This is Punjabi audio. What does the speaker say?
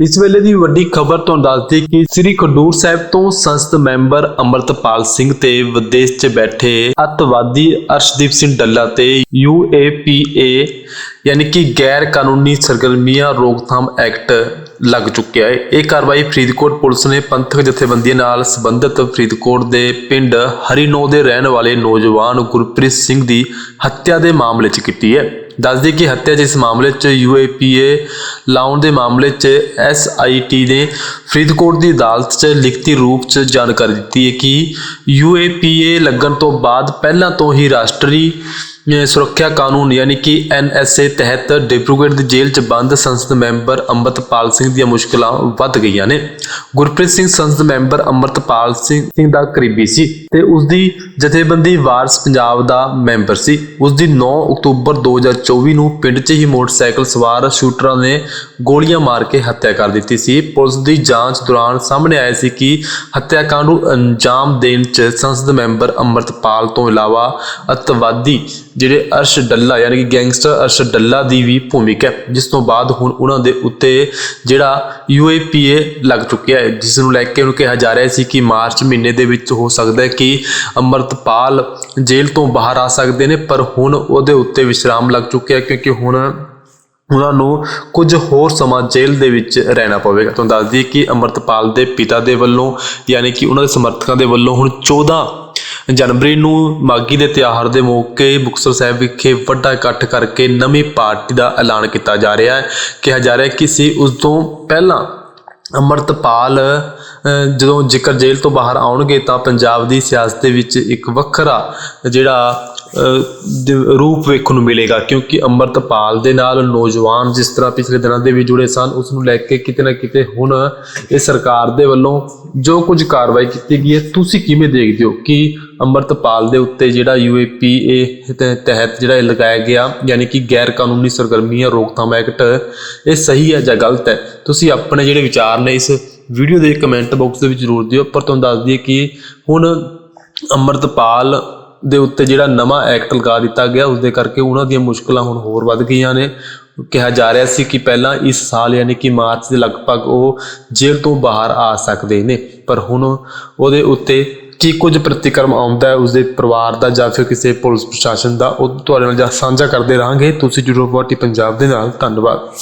ਇਸ ਵੇਲੇ ਦੀ ਵੱਡੀ ਖਬਰ ਤੁਹਾਨੂੰ ਦੱਸਦੀ ਕਿ ਸ੍ਰੀ ਖਡੂਰ ਸਾਹਿਬ ਤੋਂ ਸੰਸਦ ਮੈਂਬਰ ਅਮਰਤਪਾਲ ਸਿੰਘ ਤੇ ਵਿਦੇਸ਼ 'ਚ ਬੈਠੇ ਅੱਤਵਾਦੀ ਅਰਸ਼ਦੀਪ ਸਿੰਘ ਡੱਲਾ ਤੇ UAPA ਯਾਨੀ ਕਿ ਗੈਰ ਕਾਨੂੰਨੀ ਸਰਗਰਮੀਆਂ ਰੋਕਥਾਮ ਐਕਟ ਲੱਗ ਚੁੱਕਿਆ ਹੈ। ਇਹ ਕਾਰਵਾਈ ਫਰੀਦਕੋਟ ਪੁਲਿਸ ਨੇ ਪੰਥਕ ਜਥੇਬੰਦੀਆਂ ਨਾਲ ਸੰਬੰਧਿਤ ਫਰੀਦਕੋਟ ਦੇ ਪਿੰਡ ਹਰੀਨੋ ਦੇ ਰਹਿਣ ਵਾਲੇ ਨੌਜਵਾਨ ਗੁਰਪ੍ਰੀਤ ਸਿੰਘ ਦੀ ਹੱਤਿਆ ਦੇ ਮਾਮਲੇ 'ਚ ਕੀਤੀ ਹੈ। ਦੱਸਦੀ ਕਿ ਹੱਤਿਆ ਦੇ ਇਸ ਮਾਮਲੇ 'ਚ UAPA ਲਾਉਣ ਦੇ ਮਾਮਲੇ 'ਚ SIT ਨੇ ਫਰੀਦਕੋਟ ਦੀ ਅਦਾਲਤ 'ਚ ਲਿਖਤੀ ਰੂਪ 'ਚ ਜਾਣਕਾਰੀ ਦਿੱਤੀ ਹੈ ਕਿ UAPA ਲੱਗਣ ਤੋਂ ਬਾਅਦ ਪਹਿਲਾਂ ਤੋਂ ਹੀ ਰਾਸ਼ਟਰੀ ਸੁਰੱਖਿਆ ਕਾਨੂੰਨ ਯਾਨੀ ਕਿ NSA ਤਹਿਤ ਡਿਬਰੂਗੜ੍ਹ ਦੀ ਜੇਲ੍ਹ 'ਚ ਬੰਦ ਸੰਸਦ ਮੈਂਬਰ ਅੰਮ੍ਰਿਤਪਾਲ ਸਿੰਘ ਦੀਆਂ ਮੁਸ਼ਕਲਾਂ ਵੱਧ ਗਈਆਂ ਨੇ। ਗੁਰਪ੍ਰੀਤ ਸਿੰਘ ਸੰਸਦ ਮੈਂਬਰ ਅੰਮ੍ਰਿਤਪਾਲ ਸਿੰਘ ਦਾ ਕਰੀਬੀ ਸੀ ਤੇ ਉਸ ਦੀ ਜਥੇਬੰਦੀ ਵਾਰਸ ਪੰਜਾਬ ਦਾ ਮੈਂਬਰ ਸੀ। ਉਸ ਦੀ 9 ਅਕਤੂਬਰ 2024 ਨੂੰ ਪਿੰਡ 'ਚ ਹੀ ਮੋਟਰਸਾਈਕਲ ਸਵਾਰ ਸ਼ੂਟਰਾਂ ਨੇ ਗੋਲੀਆਂ ਮਾਰ ਕੇ ਹੱਤਿਆ ਕਰ ਦਿੱਤੀ ਸੀ। ਪੁਲਿਸ ਦੀ ਜਾਂਚ ਦੌਰਾਨ ਸਾਹਮਣੇ ਆਇਆ ਸੀ ਕਿ ਹੱਤਿਆਕਾਂਡ ਨੂੰ ਅੰਜਾਮ ਦੇਣ 'ਚ ਸੰਸਦ ਮੈਂਬਰ ਅੰਮ੍ਰਿਤਪਾਲ ਤੋਂ ਇਲਾਵਾ ਅੱਤਵਾਦੀ ਜਿਹੜੇ ਅਰਸ਼ ਡੱਲਾ ਯਾਨੀ ਕਿ ਗੈਂਗਸਟਰ ਅਰਸ਼ ਡੱਲਾ ਦੀ ਵੀ ਭੂਮਿਕਾ ਹੈ, ਜਿਸ ਤੋਂ ਬਾਅਦ ਹੁਣ ਉਹਨਾਂ ਦੇ ਉੱਤੇ ਜਿਹੜਾ UAPA ਲੱਗ ਚੁੱਕਿਆ ਹੈ, ਜਿਸ ਨੂੰ ਲੈ ਕੇ ਉਹਨੂੰ ਕਿਹਾ ਜਾ ਰਿਹਾ ਸੀ ਕਿ ਮਾਰਚ ਮਹੀਨੇ ਦੇ ਵਿੱਚ ਹੋ ਸਕਦਾ ਹੈ ਕਿ ਅੰਮ੍ਰਿਤਪਾਲ ਜੇਲ੍ਹ ਤੋਂ ਬਾਹਰ ਆ ਸਕਦੇ ਨੇ, ਪਰ ਹੁਣ ਉਹਦੇ ਉੱਤੇ ਵਿਸ਼ਰਾਮ ਲੱਗ ਚੁੱਕਿਆ ਕਿਉਂਕਿ ਹੁਣ ਉਹਨਾਂ ਨੂੰ ਕੁਝ ਹੋਰ ਸਮਾਂ ਜੇਲ੍ਹ ਦੇ ਵਿੱਚ ਰਹਿਣਾ ਪਵੇਗਾ। ਤੁਹਾਨੂੰ ਦੱਸ ਦਈਏ ਕਿ ਅੰਮ੍ਰਿਤਪਾਲ ਦੇ ਪਿਤਾ ਦੇ ਵੱਲੋਂ ਯਾਨੀ ਕਿ ਉਹਨਾਂ ਦੇ ਸਮਰਥਕਾਂ ਦੇ ਵੱਲੋਂ ਹੁਣ 14 ਜਨਵਰੀ ਨੂੰ ਮਾਗੀ ਦੇ ਤਿਉਹਾਰ ਦੇ ਮੌਕੇ ਮੁਕਤਸਰ ਸਾਹਿਬ ਵਿਖੇ ਵੱਡਾ ਇਕੱਠ ਕਰਕੇ ਨਵੀਂ ਪਾਰਟੀ ਦਾ ਐਲਾਨ ਕੀਤਾ ਜਾ ਰਿਹਾ ਹੈ। ਕਿਹਾ ਜਾ ਰਿਹਾ ਹੈ ਕਿ ਸੀ ਉਸ ਤੋਂ ਪਹਿਲਾਂ ਅਮਰਤਪਾਲ ਜਦੋਂ ਜ਼ਿਕਰ ਜੇਲ੍ਹ ਤੋਂ ਬਾਹਰ ਆਉਣਗੇ ਤਾਂ ਪੰਜਾਬ ਦੀ ਸਿਆਸਤ ਦੇ ਵਿੱਚ ਇੱਕ ਵੱਖਰਾ ਜਿਹੜਾ ਰੂਪ ਵੇਖਣ ਨੂੰ ਮਿਲੇਗਾ। ਕਿਉਂਕਿ ਅਮਰਤਪਾਲ ਦੇ ਨਾਲ ਨੌਜਵਾਨ ਜਿਸ ਤਰ੍ਹਾਂ ਪਿਛਲੇ ਦਿਨਾਂ ਦੇ ਵੀ ਜੁੜੇ ਸਨ, ਉਸ ਨੂੰ ਲੈ ਕੇ ਕਿਤੇ ਨਾ ਕਿਤੇ ਹੁਣ ਇਹ ਸਰਕਾਰ ਦੇ ਵੱਲੋਂ ਜੋ ਕੁਝ ਕਾਰਵਾਈ ਕੀਤੀ ਗਈ ਹੈ, ਤੁਸੀਂ ਕਿਵੇਂ ਦੇਖਦੇ ਹੋ ਕਿ ਅੰਮ੍ਰਿਤਪਾਲ ਦੇ ਉੱਤੇ ਜਿਹੜਾ UAPA ਦੇ ਤਹਿਤ ਜਿਹੜਾ ਇਹ ਲਗਾਇਆ ਗਿਆ, ਯਾਨੀ ਕਿ ਗੈਰ ਕਾਨੂੰਨੀ ਸਰਗਰਮੀਆਂ, ਰੋਕਥਾਮ ਐਕਟ, ਇਹ ਸਹੀ ਹੈ ਜਾਂ ਗਲਤ ਹੈ? ਤੁਸੀਂ ਆਪਣੇ ਜਿਹੜੇ ਵਿਚਾਰ ਨੇ ਇਸ ਵੀਡੀਓ ਦੇ ਕਮੈਂਟ ਬਾਕਸ ਦੇ ਵਿੱਚ ਜ਼ਰੂਰ ਦਿਓ। ਪਰ ਤੁਹਾਨੂੰ ਦੱਸ ਦਈਏ ਕਿ ਹੁਣ ਅੰਮ੍ਰਿਤਪਾਲ ਦੇ ਉੱਤੇ ਜਿਹੜਾ ਨਵਾਂ ਐਕਟ ਲਗਾ ਦਿੱਤਾ ਗਿਆ ਉਸ ਦੇ ਕਰਕੇ ਉਹਨਾਂ ਦੀਆਂ ਮੁਸ਼ਕਲਾਂ ਹੁਣ ਹੋਰ ਵੱਧ ਗਈਆਂ ਨੇ। ਕਿਹਾ ਜਾ ਰਿਹਾ ਸੀ ਕਿ ਪਹਿਲਾਂ ਇਸ ਸਾਲ, ਯਾਨੀ ਕਿ ਮਾਰਚ ਦੇ ਲਗਭਗ ਉਹ ਜੇਲ੍ਹ ਤੋਂ ਬਾਹਰ ਆ ਸਕਦੇ ਨੇ, ਪਰ ਹੁਣ ਉਹਦੇ ਉੱਤੇ ਕੀ ਕੁਝ ਪ੍ਰਤੀਕਰਮ ਆਉਂਦਾ ਹੈ ਉਸਦੇ ਪਰਿਵਾਰ ਦਾ ਜਾਂ ਫਿਰ ਕਿਸੇ ਪੁਲਿਸ ਪ੍ਰਸ਼ਾਸਨ ਦਾ, ਉਹ ਤੁਹਾਡੇ ਨਾਲ ਜਾਂ ਸਾਂਝਾ ਕਰਦੇ ਰਹਾਂਗੇ। ਤੁਸੀਂ ਜੁੜੋ ਪਾਰਟੀ ਪੰਜਾਬ ਦੇ ਨਾਲ। ਧੰਨਵਾਦ।